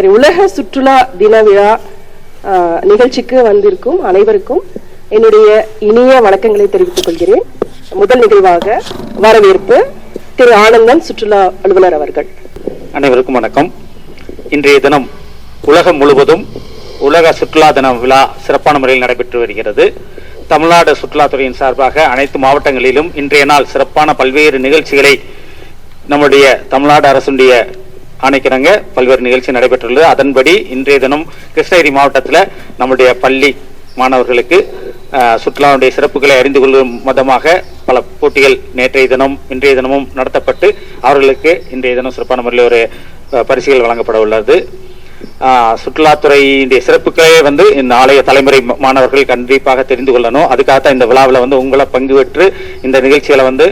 சரி, உலக சுற்றுலா தின விழா நிகழ்ச்சிக்கு வந்திருக்கும் அனைவருக்கும் என்னுடைய இனிய வணக்கங்களை தெரிவித்துக் கொள்கிறேன். முதல் நிகழ்வாக வரவேற்பு திரு ஆனந்தன் சுற்றுலா அலுவலர் அவர்கள். அனைவருக்கும் வணக்கம். இன்றைய தினம் உலகம் முழுவதும் உலக சுற்றுலா தின விழா சிறப்பான முறையில் நடைபெற்று வருகிறது. தமிழ்நாடு சுற்றுலாத்துறையின் சார்பாக அனைத்து மாவட்டங்களிலும் இன்றைய நாள் சிறப்பான பல்வேறு நிகழ்ச்சிகளை நம்முடைய தமிழ்நாடு அரசுடைய ஆணைக்கிறங்க. பல்வேறு நிகழ்ச்சி நடைபெற்றுள்ளது. அதன்படி இன்றைய தினம் கிருஷ்ணகிரி மாவட்டத்தில் நம்முடைய பள்ளி மாணவர்களுக்கு சுற்றுலாவுடைய சிறப்புகளை அறிந்து கொள்ளும் மதமாக பல போட்டிகள் நேற்றைய தினம் இன்றைய தினமும் நடத்தப்பட்டு அவர்களுக்கு இன்றைய தினம் சிறப்பான முறையில் ஒரு பரிசுகள் வழங்கப்பட உள்ளது. சுற்றுலாத்துறையினுடைய சிறப்புகளே வந்து இந்த ஆலய தலைமுறை மாணவர்கள் கண்டிப்பாக தெரிந்து கொள்ளணும். அதுக்காகத்தான் இந்த விழாவில் வந்து உங்களை பங்கு பெற்று இந்த நிகழ்ச்சிகளை வந்து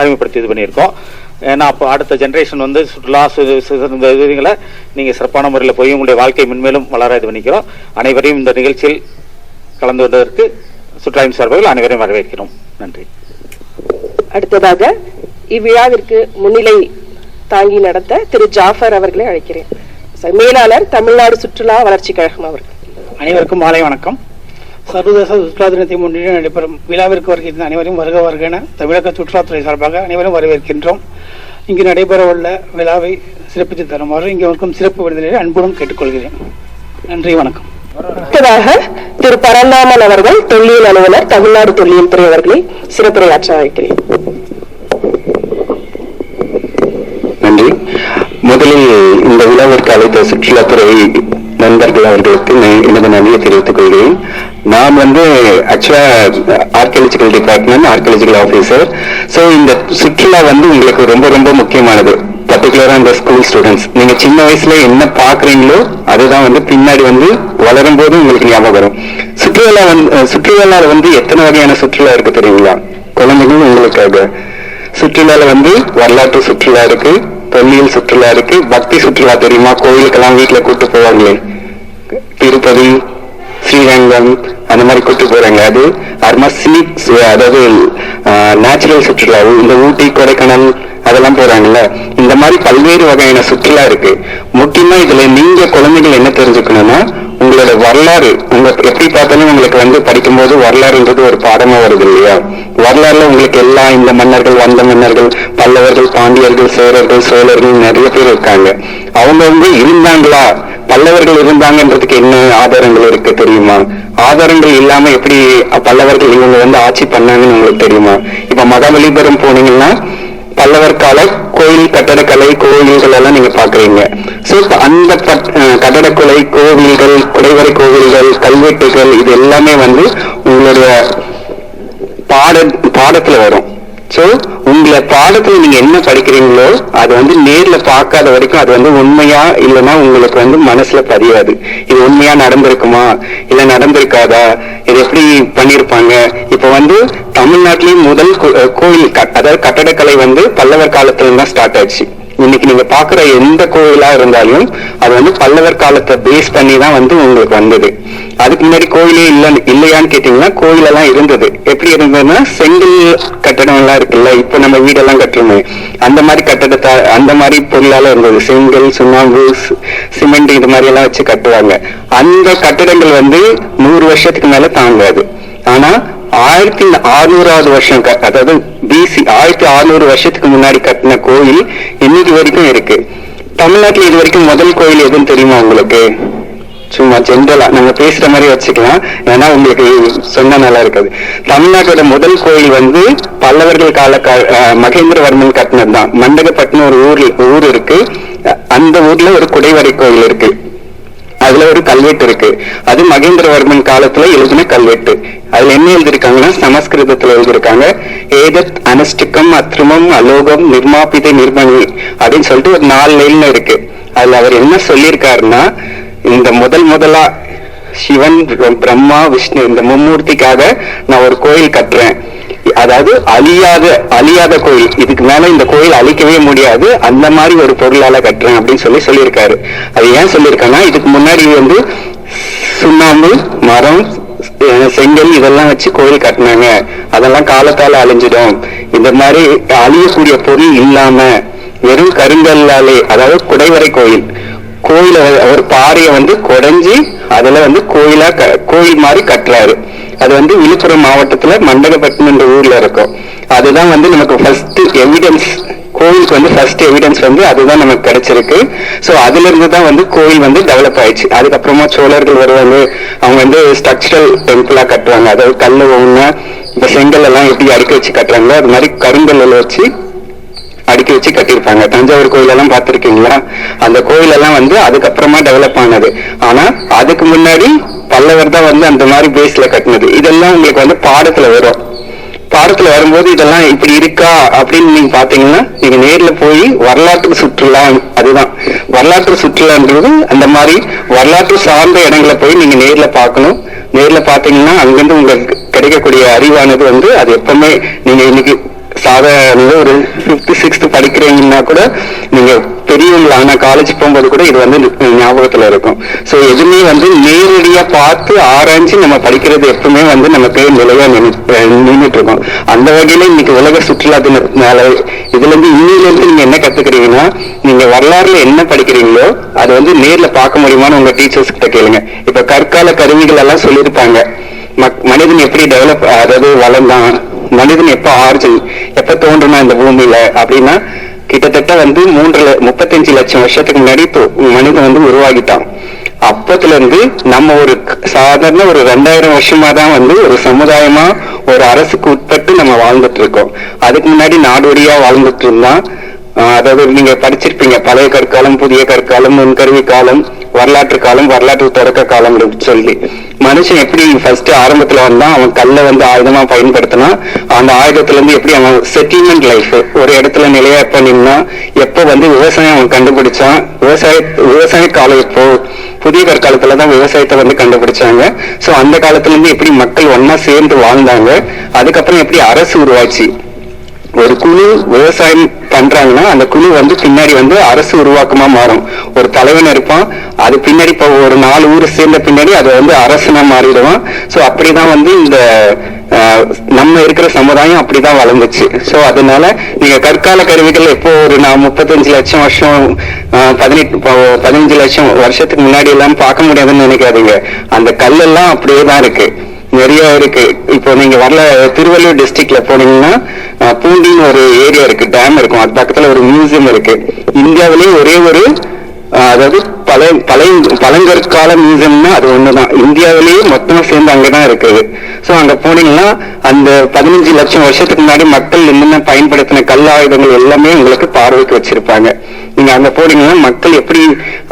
அறிமுகப்படுத்தி இது பண்ணியிருக்கோம். ஏன்னா அப்போ அடுத்த ஜென்ரேஷன் வந்து சுற்றுலா இந்த இதுகளை நீங்கள் சிறப்பான முறையில் போய் உங்களுடைய வாழ்க்கை மென்மேலும் வளர இது பண்ணிக்கிறோம். அனைவரையும் இந்த நிகழ்ச்சியில் கலந்து கொண்டதற்கு சுற்றுலாவின் சார்பில் அனைவரையும் வரவேற்கிறோம். நன்றி. அடுத்ததாக இவ்விழாவிற்கு முன்னிலை தாங்கி நடத்த திரு ஜாஃபர் அவர்களை அழைக்கிறேன். மேலாளர் தமிழ்நாடு சுற்றுலா வளர்ச்சி கழகம் அவர்கள். அனைவருக்கும் மாலை வணக்கம். சர்வதேச சுற்றுலா தினத்தை முன்னிட்டு நடைபெறும் விழாவிற்கு வருகின்ற அனைவரும் வருக வருக என தமிழக சுற்றுலாத்துறை சார்பாக அனைவரும் வரவேற்கின்றோம். இங்கு நடைபெறவுள்ள விழாவை சிறப்பித்து தருமாறு இங்கு இருக்கும் சிறப்பு விருந்தினரை அன்புடன் கேட்டுக்கொள்கிறேன். நன்றி வணக்கம். அடுத்ததாக திரு பரந்தாமன் அவர்கள் தொல்லியல் அலுவலர் தமிழ்நாடு தொல்லியல் துறை அவர்களை சிறப்புரையாற்ற அழைக்கிறேன். நன்றி. முதலில் இந்த விழாவிற்கு அழைத்த சுற்றுலாத்துறை நண்பர்கள் அவர்களுக்கு எனது நன்றியை தெரிவித்துக் கொள்கிறேன். நான் வந்து actually archaeological department archaeological officer so இந்த சுற்றுலா வந்து உங்களுக்கு ரொம்ப ரொம்ப முக்கியமானது. பர்டிகுலரா இந்த ஸ்கூல் ஸ்டூடெண்ட்ஸ் நீங்க சின்ன வயசுல என்ன பாக்குறீங்களோ அதுதான் வந்து பின்னாடி வந்து வளரும் போது உங்களுக்கு ஞாபகம் வரும். சுற்றுலா வந்து சுற்றுலா வந்து எத்தனை வகையான சுற்றுலா இருக்கு தெரியுங்களா? குழந்தைகள் உங்களுக்காக சுற்றுலால வந்து வரலாற்று சுற்றுலா இருக்கு. தொல்லியல் சுற்றுலா இருக்கு. பக்தி சுற்றுலா தெரியுமா? கோயிலுக்கெல்லாம் வீட்டுல கூட்டு போவாங்களே? திருப்பதி ஸ்ரீரங்கம் அந்த மாதிரி கூட்டு போறாங்க அது அப்புறமா சினிக் அதாவது நேச்சுரல் சுற்றுலா. இந்த ஊட்டி கொடைக்கானல் அதெல்லாம் போறாங்கல்ல. இந்த மாதிரி பல்வேறு வகையான சுற்றுலா இருக்கு. முக்கியமா இதுல நீங்க குழந்தைகள் என்ன தெரிஞ்சுக்கணும்னா உங்களோட வரலாறு உங்க எப்படி பார்த்தாலும் உங்களுக்கு வந்து படிக்கும்போது வரலாறுன்றது ஒரு பாடமா வருது இல்லையா? வரலாறுல உங்களுக்கு எல்லாம் இந்த மன்னர்கள் வந்த மன்னர்கள் பல்லவர்கள் பாண்டியர்கள் சேரர்கள் சோழர்கள் நிறைய பேர் இருக்காங்க. அவங்க வந்து இருந்தாங்களா? பல்லவர்கள் இருந்தாங்கன்றதுக்கு என்ன ஆதாரங்கள் இருக்கு தெரியுமா? ஆதாரங்கள் இல்லாம எப்படி பல்லவர்கள் இவங்க வந்து ஆட்சி பண்ணாங்கன்னு உங்களுக்கு தெரியுமா? இப்ப மகாபலிபுரம் போனீங்கன்னா பல்லவர் கால கோயில் கட்டடக்கலை கோவில்கள் எல்லாம் நீங்க பாக்குறீங்க சோ அந்த கட்டடக்கலை கோவில்கள் குடைவரை கோவில்கள் கல்வெட்டுகள் இது எல்லாமே வந்து உங்களுடைய பாட பாடத்துல வரும். ஸோ உங்களை பாடத்தில் நீங்கள் என்ன படிக்கிறீங்களோ அது வந்து நேரில் பார்க்காத வரைக்கும் அது வந்து உண்மையா இல்லைன்னா உங்களுக்கு வந்து மனசில் பதியாது. இது உண்மையா நடந்திருக்குமா? இல்லை நடந்திருக்காதா? இது எப்படி பண்ணியிருப்பாங்க? இப்போ வந்து தமிழ்நாட்டிலேயே முதல் கோயில் கட்- அதாவது கட்டடக்கலை வந்து பல்லவர் காலத்துல தான் ஸ்டார்ட் ஆச்சு இன்னைக்கு நீங்க பாக்குற எந்த கோயிலா இருந்தாலும் அது வந்து பல்லவர் காலத்தை பேஸ் பண்ணி தான் வந்து உங்களுக்கு வந்தது. அதுக்கு முன்னாடி கோயிலே இல்ல இல்லையான்னு கேட்டீங்கன்னா கோயில் எல்லாம் இருந்தது. எப்படி இருந்ததுன்னா செங்கல் கட்டடம் எல்லாம் இருக்குல்ல இப்ப நம்ம வீடெல்லாம் கட்டுறோமே அந்த மாதிரி கட்டடத்தை அந்த மாதிரி பொருளால இருந்தது. செங்கல் சுண்ணாம்பு சிமெண்ட் இது மாதிரி எல்லாம் வச்சு கட்டுவாங்க. அந்த கட்டடங்கள் வந்து நூறு வருஷத்துக்கு மேல தாங்காது. ஆனா ஆயிரத்தி அறுநூறாவது வருஷம் அதாவது பிசி ஆயிரத்தி அறுநூறு வருஷத்துக்கு முன்னாடி கட்டின கோயில் இன்னைக்கு வரைக்கும் இருக்கு. தமிழ்நாட்டில் இது வரைக்கும் முதல் கோயில் எதுன்னு தெரியுமா உங்களுக்கு? சும்மா ஜென்ரலா நம்ம பேசுற மாதிரி வச்சுக்கலாம். ஏன்னா உங்களுக்கு சொன்னா நல்லா இருக்காது. தமிழ்நாட்டோட முதல் கோயில் வந்து பல்லவர்கள் கால மகேந்திரவர்மன் கட்டினது தான் மண்டகப்பட்டினம் ஒரு ஊர் ஊர் இருக்கு. அந்த ஊர்ல ஒரு குடைவரை கோயில் இருக்கு. அதுல ஒரு கல்வெட்டு இருக்கு. அது மகேந்திரவர்மன் காலத்துல எழுதின கல்வெட்டு. அதுல என்ன எழுதியிருக்காங்கன்னா சமஸ்கிருதத்துல எழுதியிருக்காங்க ஏதத் அனஸ்டிக்கம் அத்ருமம் அலோகம் நிர்மாபிதை நிர்மணி அப்படின்னு சொல்லிட்டு ஒரு நாலு லைன்ல இருக்கு. அதுல அவர் என்ன சொல்லியிருக்காருன்னா இந்த முதல் முதலா சிவன் பிரம்மா விஷ்ணு இந்த மும்மூர்த்திக்காக நான் ஒரு கோயில் கட்டுறேன். அதாவது அழியாத அழியாத கோயில். இதுக்கு மேல இந்த கோயில் அழிக்கவே முடியாது. அந்த மாதிரி ஒரு பொருளால கட்டுறேன் அப்படின்னு சொல்லி சொல்லியிருக்காரு. அது ஏன் சொல்லியிருக்கேன்னா இதுக்கு முன்னாடி வந்து சுண்ணாம்பு மரம் செங்கல் இதெல்லாம் வச்சு கோயில் கட்டினாங்க. அதெல்லாம் காலத்தால அழிஞ்சிடும். இந்த மாதிரி அழியக்கூடிய பொருள் இல்லாம வெறும் கருங்கல்லாலே அதாவது குடைவரை கோயில் கோயிலை ஒரு பாறையை வந்து குடைஞ்சி அதுல வந்து கோயிலா க- கோயில் மாதிரி கட்டுறாரு. அது வந்து விழுப்புரம் மாவட்டத்துல மண்டகப்பட்டினம் என்ற ஊர்ல இருக்கும். அதுதான் வந்து நமக்கு ஃபர்ஸ்ட் எவிடன்ஸ் கோயிலுக்கு வந்து ஃபர்ஸ்ட் எவிடன்ஸ் வந்து அதுதான் நமக்கு கிடைச்சிருக்கு. ஸோ அதுல இருந்து தான் வந்து கோயில் வந்து டெவலப் ஆயிடுச்சு. அதுக்கப்புறமா சோழர்கள் வருவாங்க. அவங்க வந்து ஸ்ட்ரக்சரல் டெம்பிளா கட்டுவாங்க. அதாவது கல் ஒண்ணு இந்த செங்கல் எல்லாம் எப்படி அடுக்கி வச்சு கட்டுறாங்களோ அது மாதிரி கருங்கல்ல வச்சு அடுக்கி வச்சு கட்டியிருப்பாங்க. தஞ்சாவூர் கோயில் எல்லாம் பார்த்திருக்கீங்களா அந்த கோயில் எல்லாம் வந்து அதுக்கப்புறமா டெவலப் ஆனது. ஆனா அதுக்கு முன்னாடி பல்லவர் தான் வந்து அந்த மாதிரி பேஸ்ல கட்டினது. இதெல்லாம் உங்களுக்கு வந்து பாடத்துல வரும். பாடத்துல வரும்போது இதெல்லாம் இப்படி இருக்கா அப்படின்னு நீங்க பாத்தீங்கன்னா நீங்க நேர்ல போய் வரலாற்று சுற்றுலா அதுதான். வரலாற்று சுற்றுலான்றது அந்த மாதிரி வரலாற்று சார்ந்த இடங்களை போய் நீங்க நேர்ல பார்க்கணும். நேர்ல பாத்தீங்கன்னா அங்கிருந்து உங்களுக்கு கிடைக்கக்கூடிய அறிவானது வந்து அது எப்பவுமே நீங்க இன்னைக்கு சாதாரண ஒரு ஃபிஃப்த் சிக்ஸ்த் படிக்கிறீங்கன்னா கூட நீங்க பெரியவங்களா ஆனா காலேஜ் போகும்போது கூட இது வந்து ஞாபகத்துல இருக்கும். ஸோ எதுவுமே வந்து நேரடியா பார்த்து ஆராய்ஞ்சு நம்ம படிக்கிறது எப்பவுமே வந்து நம்ம பேர் நிலையா நின்றுட்டு இருக்கோம் அந்த வகையில இன்னைக்கு உலக சுற்றுலா தினத்தினால இதுல இருந்து இன்னில இருந்து நீங்க என்ன கத்துக்கிறீங்கன்னா நீங்க வரலாறுல என்ன படிக்கிறீங்களோ அது வந்து நேர்ல பார்க்க முடியுமான்னு உங்க டீச்சர்ஸ் கிட்ட கேளுங்க. இப்ப கற்கால கருவிகள் எல்லாம் சொல்லியிருப்பாங்க. மக்- மனிதன் எப்படி டெவலப் அதாவது வளர்ந்தான் மனிதன் எப்ப ஆர்ஜின் எப்ப தோன்றுனா இந்த பூமியில? அப்படின்னா கிட்டத்தட்ட வந்து மூன்று முப்பத்தஞ்சு லட்சம் வருஷத்துக்கு முன்னாடி மனிதன் வந்து உருவாகிட்டான். அப்பத்துல இருந்து நம்ம ஒரு சாதாரண ஒரு ரெண்டாயிரம் வருஷமா தான் வந்து ஒரு சமுதாயமா ஒரு அரசுக்கு உட்பட்டு நம்ம வாழ்ந்துட்டு இருக்கோம். அதுக்கு முன்னாடி நாடோடியா வாழ்ந்துட்டு இருந்தான். அதாவது நீங்க படிச்சிருப்பீங்க பழைய கற்காலம் புதிய கற்காலம் முன்கருவி காலம். வரலாற்று காலம் வரலாற்று தொடக்க காலம் அப்படின்னு சொல்லி. மனுஷன் எப்படி ஃபர்ஸ்ட் ஆரம்பத்துல வந்தான் அவன் கல்லை வந்து ஆயுதமா பயன்படுத்தினா அந்த ஆயுதத்துல இருந்து எப்படி அவன் செட்டில்மெண்ட் லைஃப் ஒரு இடத்துல நிலையா எப்ப நின்னா எப்ப வந்து விவசாயம் அவன் கண்டுபிடிச்சான். விவசாய விவசாய காலம் இப்போ புதிய கற்காலத்துல தான் விவசாயத்தை வந்து கண்டுபிடிச்சாங்க. சோ அந்த காலத்துல இருந்து எப்படி மக்கள் ஒன்னா சேர்ந்து வாழ்ந்தாங்க. அதுக்கப்புறம் எப்படி அரசு உருவாச்சு. ஒரு குழு விவசாயம் பண்றாங்கன்னா அந்த குழு வந்து பின்னாடி வந்து அரசு உருவாக்கமா மாறும். ஒரு தலைவன் இருப்பான் அது பின்னாடி இப்போ ஒரு நாலு ஊர் சேர்ந்த பின்னாடி அது வந்து அரசுனா மாறிடுவான். சோ அப்படிதான் வந்து இந்த நம்ம இருக்கிற சமுதாயம் அப்படிதான் வளர்ந்துச்சு. சோ அதனால நீங்க கற்கால கருவிகள் எப்போ ஒரு நான் முப்பத்தஞ்சு லட்சம் வருஷம் பதினெட்டு பதினஞ்சு லட்சம் வருஷத்துக்கு முன்னாடி எல்லாம் பார்க்க முடியாதுன்னு நினைக்காதீங்க. அந்த கல்லெல்லாம் அப்படியே தான் இருக்கு. நிறைய இருக்கு. இப்போ நீங்க வரல திருவள்ளூர் டிஸ்ட்ரிக்ட்ல போனீங்கன்னா பூண்டின்னு ஒரு ஏரியா இருக்கு டேம் இருக்கும். அது பக்கத்துல ஒரு மியூசியம் இருக்கு. இந்தியாவிலேயே ஒரே ஒரு அதாவது பழைய பழைய பழங்கற்கால மியூசியம்னா அது ஒண்ணுதான். இந்தியாவிலேயே மொத்தமா சேர்ந்து அங்கதான் இருக்குது. ஸோ அங்க போனீங்கன்னா அந்த பதினஞ்சு லட்சம் வருஷத்துக்கு முன்னாடி மக்கள் என்னென்ன பயன்படுத்தின கல் ஆயுதங்கள் எல்லாமே உங்களுக்கு பார்வைக்கு வச்சிருப்பாங்க. நீங்க அங்க போனீங்கன்னா மக்கள் எப்படி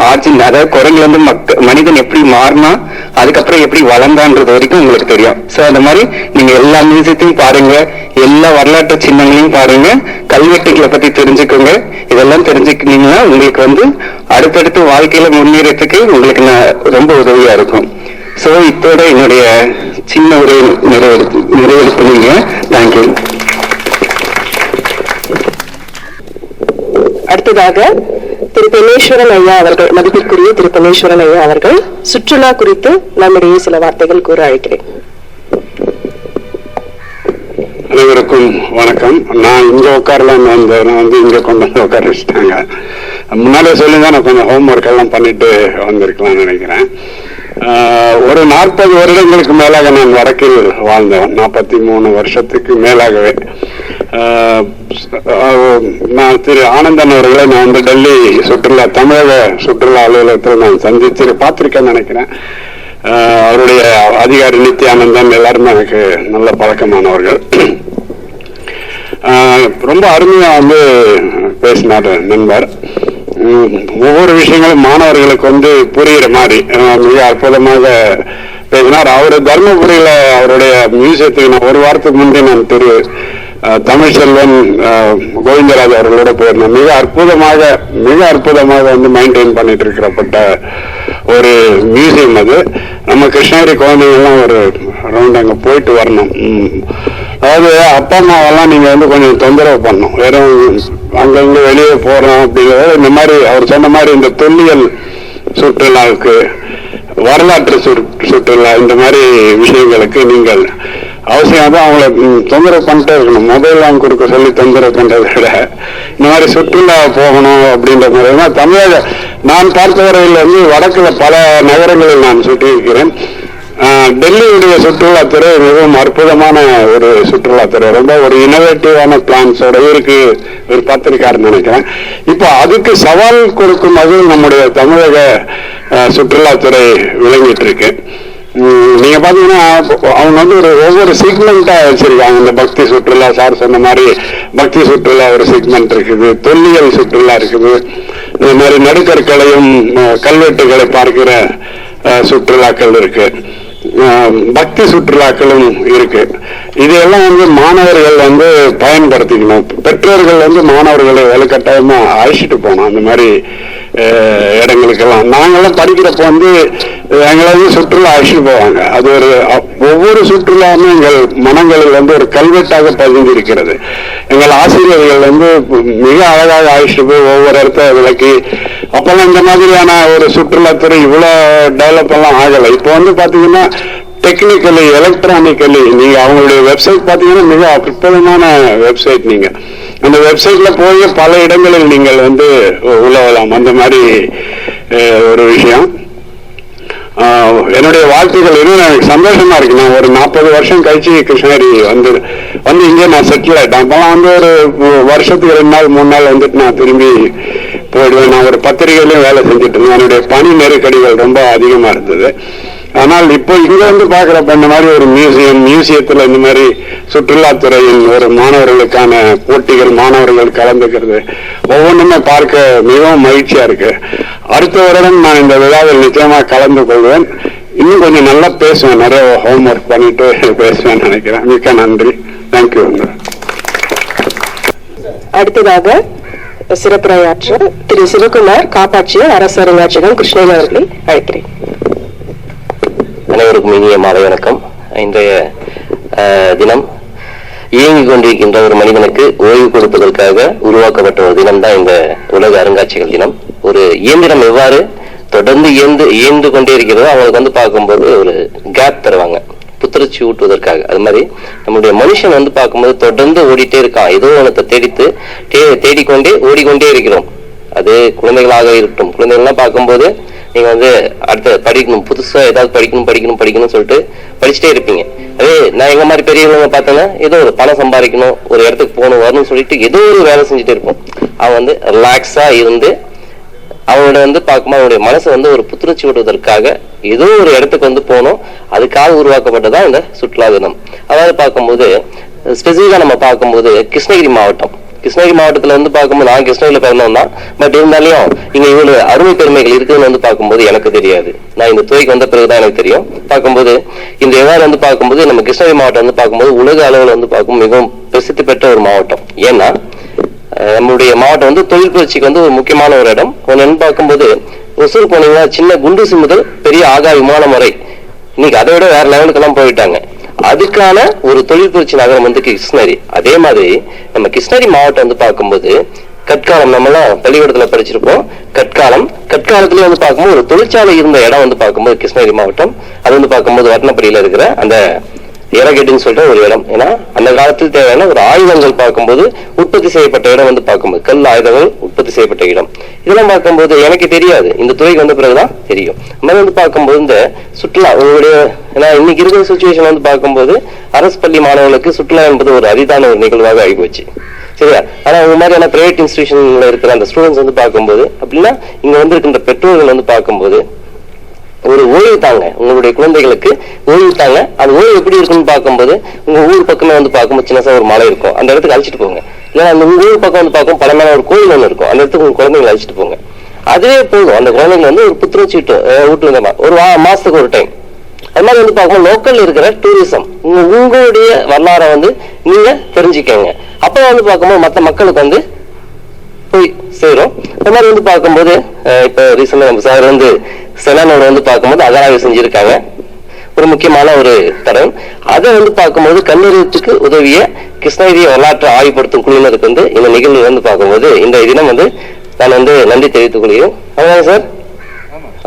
ஆர்ஜின் அதாவது குரங்குல இருந்து மக்க மனிதன் எப்படி மாறினா அதுக்கப்புறம் எப்படி வளர்ந்தான்றது வரைக்கும் உங்களுக்கு தெரியும். சோ அந்த மாதிரி நீங்க எல்லா மியூசியத்தையும் பாருங்க எல்லா வரலாற்று சின்னங்களையும் பாருங்க கல்வெட்டுகளை பத்தி தெரிஞ்சுக்கோங்க. இதெல்லாம் தெரிஞ்சுக்கிட்டீங்கன்னா உங்களுக்கு வந்து அடுத்தடுத்து வாழ்க்கையில முன்னேறதுக்கு உங்களுக்கு ரொம்ப உதவியா இருக்கும். சோ இதோட என்னுடைய சின்ன ஒரு நிறைவேறு நிறைவேறு நீங்க தேங்க்யூ அடுத்ததாக திரு பெண்ணேஸ்வரன் ஐயா அவர்கள் மதிப்பிற்குரிய திரு பெண்ணேஸ்வரன் ஐயா அவர்கள் சுற்றுலா குறித்து நம்மிடையே சில வார்த்தைகள் கூற அழைக்கிறேன். அனைவருக்கும் வணக்கம். நான் இங்க உட்காரலாம்னு வந்தேன் நான் வந்து இங்க கொண்டு வந்து உட்கார வச்சுட்டாங்க. முன்னாடியே சொல்லி தான் நான் கொஞ்சம் ஹோம்ஒர்க் எல்லாம் பண்ணிட்டு வந்திருக்கலாம்னு நினைக்கிறேன். ஒரு நாற்பது வருடங்களுக்கு மேலாக நான் வடக்கில் வாழ்ந்தவன். நாற்பத்தி மூணு வருஷத்துக்கு மேலாகவே. நான் திரு ஆனந்தன் அவர்களை நான் வந்து டெல்லி சுற்றுலா தமிழக சுற்றுலா அலுவலகத்தில் நான் சந்திச்சு பார்த்துருக்கேன்னு நினைக்கிறேன். அவருடைய அதிகாரி நித்யானந்தன் எல்லாருமே எனக்கு நல்ல பழக்கமானவர்கள். ரொம்ப அருமையாக வந்து பேசினார் நண்பர். ஒவ்வொரு விஷயங்களும் மாணவர்களுக்கு வந்து புரியுற மாதிரி. மிக அற்புதமாக பேசினார். அவர் தர்மபுரியில அவருடைய மியூசியத்துக்கு நான் ஒரு வாரத்துக்கு முன்பே நான் திரு தமிழ்செல்வன் கோவிந்தராஜ் அவர்களோட போயிருந்தேன். மிக அற்புதமாக மிக அற்புதமாக வந்து மெயின்டைன் பண்ணிட்டு இருக்கிறப்பட்ட ஒரு மியூசியம் அது. நம்ம கிருஷ்ணகிரி குழந்தைங்கள்லாம் ஒரு ரவுண்ட் அங்கே போயிட்டு வரணும். அதாவது அப்பா அம்மாவெல்லாம் நீங்க வந்து கொஞ்சம் தொந்தரவு பண்ணணும். வெறும் அங்கங்க வெளியே போறோம் அப்படிங்கிறத இந்த மாதிரி அவர் சொன்ன மாதிரி இந்த தொல்லியல் சுற்றுலாவுக்கு வரலாற்று சுற்றுலா இந்த மாதிரி விஷயங்களுக்கு நீங்கள் அவசியம் தான் அவங்கள தொந்தரவு பண்ணிட்டே இருக்கணும். மொபைல் கொடுக்க சொல்லி தொந்தரவு பண்ணுறதை விட இந்த மாதிரி சுற்றுலா போகணும் அப்படின்ற மாதிரி. தான் தமிழக நான் பார்த்தவரையில் வந்து வடக்கில் பல நகரங்களில் நான் சுற்றியிருக்கிறேன். டெல்லியுடைய சுற்றுலாத்துறை மிகவும் அற்புதமான ஒரு சுற்றுலாத்துறை ரொம்ப ஒரு இனோவேட்டிவான பிளான்ஸோட இருக்கு ஒரு பத்திரிக்கார் நினைக்கிறேன். இப்போ அதுக்கு சவால் கொடுக்கும் வகையில் நம்முடைய தமிழக சுற்றுலாத்துறை விளங்கிட்டு இருக்கு. நீங்க பாத்தீங்கன்னா அவங்க வந்து ஒரு ஒவ்வொரு சீக்மெண்டா வச்சிருக்காங்க. இந்த பக்தி சுற்றுலா சார் சொன்ன மாதிரி பக்தி சுற்றுலா ஒரு சீக்மெண்ட் இருக்குது. தொல்லியல் சுற்றுலா இருக்குது. இந்த மாதிரி நடுக்கற்களையும் கல்வெட்டுகளை பார்க்கிற சுற்றுலாக்கள் இருக்கு. பக்தி சுற்றுலாக்களும் இருக்கு. இதையெல்லாம் வந்து மாணவர்கள் வந்து பயன்படுத்திக்கணும். பெற்றோர்கள் வந்து மாணவர்களை வலுக்கட்டாயமா அழைச்சிட்டு போகணும். அந்த மாதிரி இடங்களுக்கெல்லாம். நாங்கெல்லாம் படிக்கிறப்ப வந்து எங்களை வந்து சுற்றுலா அழைச்சிட்டு போவாங்க. அது ஒரு ஒவ்வொரு சுற்றுலாவும் எங்கள் மனங்களில் வந்து ஒரு கல்வெட்டாக பதிந்திருக்கிறது. எங்கள் ஆசிரியர்கள் வந்து மிக அழகாக அழைச்சிட்டு போய் ஒவ்வொரு இடத்த விளக்கி. அப்பெல்லாம் இந்த மாதிரியான ஒரு சுற்றுலாத்துறை இவ்வளோ டெவலப் எல்லாம் ஆகலை. இப்போ வந்து பார்த்தீங்கன்னா டெக்னிக்கலி எலக்ட்ரானிக்கலி நீங்க அவங்களுடைய வெப்சைட் பார்த்தீங்கன்னா மிக அற்புதமான வெப்சைட் நீங்க. அந்த வெப்சைட்ல போய் பல இடங்களில் நீங்கள் வந்து உலவலாம் அந்த மாதிரி ஒரு விஷயம். என்னுடைய வாழ்த்துக்கள் இன்னும் எனக்கு சந்தோஷமா இருக்கு. நான் ஒரு நாற்பது வருஷம் கழிச்சு கிருஷ்ணகிரி வந்து வந்து இங்கே நான் செட்டில் ஆயிட்டேன். அப்பெல்லாம் வந்து ஒரு வருஷத்துக்கு ரெண்டு நாள் மூணு நாள் வந்துட்டு நான் திரும்பி போயிடுவேன். நான் ஒரு பத்திரிகையிலையும் வேலை செஞ்சுட்டு இருந்தேன். என்னுடைய பணி நெருக்கடிகள் ரொம்ப அதிகமா இருந்தது. ஆனால் இப்போ இங்க வந்து பாக்குறப்ப இந்த மாதிரி ஒரு மியூசியம் மியூசியத்துல இந்த மாதிரி சுற்றுலாத்துறையின் ஒரு மாணவர்களுக்கான போட்டிகள் மாணவர்கள் கலந்துக்கிறது ஒவ்வொன்றுமே பார்க்க மிகவும் மகிழ்ச்சியா இருக்கு. அடுத்த வருடம் நான் இந்த விழாவில் நிச்சயமா கலந்து கொள்வேன். இன்னும் கொஞ்சம் நல்லா பேசுவேன் நிறைய ஹோம்ஒர்க் பண்ணிட்டு பேசுவேன் நினைக்கிறேன். மிக்க நன்றி. தேங்க்யூ அடுத்ததாக சிறப்புரையாற்ற திரு சிவகுமார் காப்பாட்சியர் அரசு அருங்காட்சியகம் கிருஷ்ணகிரி அவர்களை அழைக்கிறேன். அனைவருக்கும் இனிய மாலை வணக்கம். இன்றைய தினம் இயங்கிக் கொண்டிருக்கின்ற ஒரு மனிதனுக்கு ஓய்வு கொடுப்பதற்காக உருவாக்கப்பட்ட ஒரு தினம் தான் இந்த உலக அருங்காட்சிகள் தினம். ஒரு இயந்திரம் எவ்வாறு தொடர்ந்து இயந்து இயந்து கொண்டே இருக்கிறதோ அவங்களுக்கு வந்து பார்க்கும்போது ஒரு கேப் தருவாங்க. புத்துணர்ச்சி ஊட்டுவதற்காக. அது மாதிரி நம்மளுடைய மனுஷன் வந்து பார்க்கும்போது தொடர்ந்து ஓடிட்டே இருக்கான். ஏதோ ஒன்றத்தை தேடித்து தேடிக்கொண்டே ஓடிக்கொண்டே இருக்கிறோம். அது குழந்தைகளாக இருக்கட்டும். குழந்தைகள்லாம் பார்க்கும்போது நீங்க வந்து அடுத்த படிக்கணும் புதுசா ஏதாவது படிக்கணும் படிக்கணும் படிக்கணும் சொல்லிட்டு படிச்சுட்டே இருப்பீங்க. அதே நான் எங்க மாதிரி பெரியவங்க பார்த்தோன்னா ஏதோ ஒரு பணம் சம்பாதிக்கணும் ஒரு இடத்துக்கு போகணும் வரணும்னு சொல்லிட்டு ஏதோ ஒரு வேலை செஞ்சுட்டு இருப்போம். அவன் வந்து ரிலாக்ஸா இருந்து அவனோட வந்து பார்க்கும்போது அவனுடைய மனசை வந்து ஒரு புத்துணர்ச்சி விடுவதற்காக ஏதோ ஒரு இடத்துக்கு வந்து போகணும். அதுக்காக உருவாக்கப்பட்டதான் இந்த சுற்றுலா தினம். அதாவது பார்க்கும்போது ஸ்பெசிஃபிக்கா நம்ம பார்க்கும்போது கிருஷ்ணகிரி மாவட்டம். கிருஷ்ணகிரி மாவட்டத்தில் வந்து பார்க்கும்போது நான் கிருஷ்ணகிரியில் பிறந்தவன் தான் பட் இருந்தாலும் இங்கே இவ்வளவு அருமை பெருமைகள் இருக்குதுன்னு வந்து பார்க்கும்போது எனக்கு தெரியாது. நான் இந்த துறைக்கு வந்த பிறகுதான் எனக்கு தெரியும். பார்க்கும்போது இந்த எவ்வாறு வந்து பார்க்கும்போது நம்ம கிருஷ்ணகிரி மாவட்டம் வந்து பார்க்கும்போது உலக அளவில் வந்து பார்க்கும் மிகவும் பிரசித்தி பெற்ற ஒரு மாவட்டம். ஏன்னா நம்மளுடைய மாவட்டம் வந்து தொழில் புரட்சிக்கு வந்து ஒரு முக்கியமான ஒரு இடம். ஒன்று பார்க்கும்போது ஒசூர் போனீங்கன்னா சின்ன குண்டுசு முதல் பெரிய ஆகா விமானம் வரை இன்னைக்கு அதை விட வேற லெவலுக்கெல்லாம் போயிட்டாங்க. அதுக்கான ஒரு தொழில் புரட்சி நகரம் வந்து கிருஷ்ணகிரி. அதே மாதிரி நம்ம கிருஷ்ணகிரி மாவட்டம் வந்து பார்க்கும்போது கற்காலம் நம்மலாம் பள்ளிக்கூடத்துல படிச்சிருப்போம். கற்காலம் கற்காலத்திலேயே வந்து பார்க்கும்போது ஒரு தொழிற்சாலை இருந்த இடம் வந்து பார்க்கும்போது கிருஷ்ணகிரி மாவட்டம். அது வந்து பார்க்கும்போது வட்டனப்படியில இருக்கிற அந்த எரகேட்டுன்னு சொல்லிட்டு ஒரு இடம். ஏன்னா அந்த காலத்தில் தேவையான ஒரு ஆயுதங்கள் பார்க்கும்போது உற்பத்தி செய்யப்பட்ட இடம் வந்து பார்க்கும்போது கல் ஆயுதங்கள் உற்பத்தி செய்யப்பட்ட இடம். இதெல்லாம் பார்க்கும்போது எனக்கு தெரியாது. இந்த துறைக்கு வந்த பிறகுதான் தெரியும். மாதிரி வந்து பார்க்கும்போது இந்த சுற்றுலா உங்களுடைய ஏன்னா இன்னைக்கு இருக்கிற சுச்சுவேஷன் வந்து பார்க்கும்போது அரசு பள்ளி மாணவர்களுக்கு சுற்றுலா என்பது ஒரு அரிதான ஒரு நிகழ்வாக ஆகிப்போச்சு. சரியா? ஆனா இந்த மாதிரியான பிரைவேட் இன்ஸ்டிடியூஷன்ல இருக்கிற அந்த ஸ்டூடெண்ட்ஸ் வந்து பார்க்கும்போது அப்படின்னா இங்க வந்திருக்கின்ற பெற்றோர்கள் வந்து பார்க்கும்போது ஒரு ஓய்வு தாங்க உங்களுடைய குழந்தைகளுக்கு ஓய்வு தாங்க அது ஓய்வு எப்படி இருக்குன்னு பார்க்கும்போது உங்க ஊர் பக்கமே வந்து பார்க்கும்போது சின்னசா ஒரு மலை இருக்கும். அந்த இடத்துக்கு அழைச்சிட்டு போங்க. ஏன்னா அந்த உங்க ஊர் பக்கம் வந்து பார்க்கும் பழமையான ஒரு கோயில் ஒன்று இருக்கும். அந்த இடத்துக்கு உங்க குழந்தைங்களை அழைச்சிட்டு போங்க. அதுவே போதும். அந்த குழந்தைங்க வந்து ஒரு புத்துணர்ச்சி ஊட்டும், ஒரு வா- மாசத்துக்கு ஒரு டைம் அது மாதிரி வந்து பார்க்கும்போது லோக்கல் இருக்கிற டூரிசம் உங்களுடைய வரலாறை வந்து நீங்க தெரிஞ்சுக்கங்க. அப்போ வந்து பார்க்கும்போது மற்ற மக்களுக்கு வந்து போய் சேரும். அது மாதிரி வந்து பார்க்கும்போது இப்போ இப்ப ரீசெண்டா நம்ம சார் வந்து செனானோட வந்து பார்க்கும்போது அகராய்வு செஞ்சிருக்காங்க. ஒரு முக்கியமான ஒரு தரம் அதை வந்து பார்க்கும்போது கல்லூரியத்துக்கு உதவிய கிருஷ்ணகிரி வரலாற்று ஆய்வுப்படுத்தும் குழுவினருக்கு வந்து இந்த நிகழ்வு வந்து பார்க்கும்போது இந்த தினம் வந்து நான் வந்து நன்றி தெரிவித்துக் கொள்கிறேன். ஆமாங்க சார்?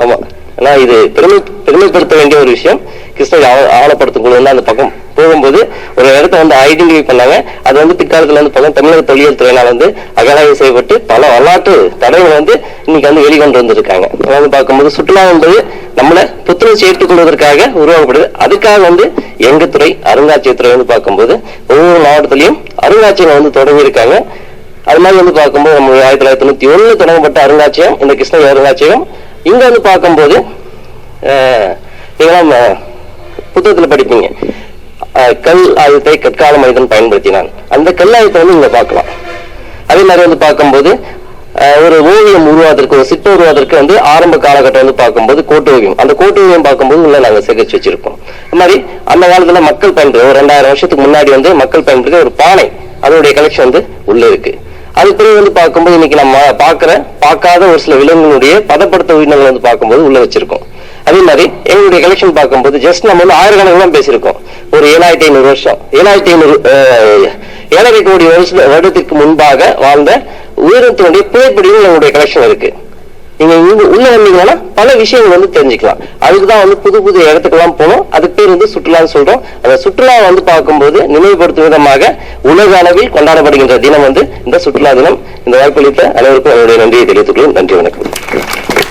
ஆமா. ஏன்னா இது பெருமை பெருமைப்படுத்த வேண்டிய ஒரு விஷயம். கிறிஸ்தவ ஆவ- ஆவணப்படுத்தும் குழு வந்து அந்த பக்கம் போகும்போது ஒரு இடத்த வந்து ஐடென்டிஃபை பண்ணாங்க. அது வந்து பிற்காலத்துல வந்து பார்த்தா தமிழக தொழில் துறையினால் வந்து அகலாய்வு செய்யப்பட்டு பல வரலாற்று தடைகள் வந்து இன்னைக்கு வந்து வெளிக்கொண்டு வந்திருக்காங்க. அதாவது பார்க்கும்போது சுற்றுலா என்பது நம்மளை புத்துணர்ச்சி ஏற்றுக்கொள்வதற்காக உருவாக்கப்படுது. அதுக்காக வந்து எங்க துறை அருங்காட்சியகத்துறை வந்து பார்க்கும்போது ஒவ்வொரு மாவட்டத்திலையும் அருங்காட்சியகம் வந்து தொடங்கி இருக்காங்க. அது மாதிரி வந்து பார்க்கும்போது நம்ம ஆயிரத்தி தொள்ளாயிரத்தி தொண்ணூத்தி ஒண்ணு தொடங்கப்பட்ட அருங்காட்சியகம் இந்த கிருஷ்ணகிரி அருங்காட்சியகம் இங்க வந்து பார்க்கும்போது இதெல்லாம் நீங்களாம் புத்தகத்துல படிப்பீங்க. கல் ஆயுதத்தை கற்கால மனிதன் பயன்படுத்தினான். அந்த கல் ஆயுதத்தை வந்து இங்க பார்க்கலாம். அதே மாதிரி வந்து பார்க்கும்போது ஒரு ஓவியம் உருவாதற்கு ஒரு சிற்பம் உருவாவதற்கு வந்து ஆரம்ப காலகட்டம் வந்து பார்க்கும்போது கோட்டு ஓவியம். அந்த கோட்டு ஓவியம் பார்க்கும்போது உள்ள நாங்கள் சேகரிச்சு வச்சிருக்கோம் அது மாதிரி அந்த காலத்துல மக்கள் பயன்படுத்த ஒரு ரெண்டாயிரம் வருஷத்துக்கு முன்னாடி வந்து மக்கள் பயன்படுத்த ஒரு பானை அதனுடைய கலெக்ஷன் வந்து உள்ள இருக்கு. அது பிறகு வந்து பார்க்கும்போது இன்னைக்கு நம்ம பார்க்குற பார்க்காத ஒரு சில விலங்குகளுடைய பதப்படுத்த உயிரினங்கள் வந்து பார்க்கும்போது உள்ள வச்சிருக்கோம். அதே மாதிரி எங்களுடைய கலெக்ஷன் பார்க்கும்போது ஜஸ்ட் நம்ம வந்து ஆயிரக்கணக்கெல்லாம் பேசியிருக்கோம். ஒரு ஏழாயிரத்தி ஐநூறு வருஷம். ஏழாயிரத்தி ஐநூறு ஏழரை கோடி வருஷ வருடத்திற்கு முன்பாக வாழ்ந்த உயிரினத்தினுடைய புகைப்படிகள் எங்களுடைய கலெக்ஷன் இருக்கு. நீங்க இங்க உள்ள வந்தீங்கன்னா பல விஷயங்கள் வந்து தெரிஞ்சுக்கலாம். அதுக்கு தான் வந்து புது புது இடத்துக்கெல்லாம் போனோம். அதுக்கு பேர் வந்து சுற்றுலான்னு சொல்றோம். அந்த சுற்றுலா வந்து பார்க்கும்போது நினைவுபடுத்தும் விதமாக உலக அளவில் கொண்டாடப்படுகின்ற தினம் வந்து இந்த சுற்றுலா தினம். இந்த வாய்ப்பளித்த அனைவருக்கும் என்னுடைய நன்றியை தெரிவித்துக் கொள்கிறேன். நன்றி வணக்கம்.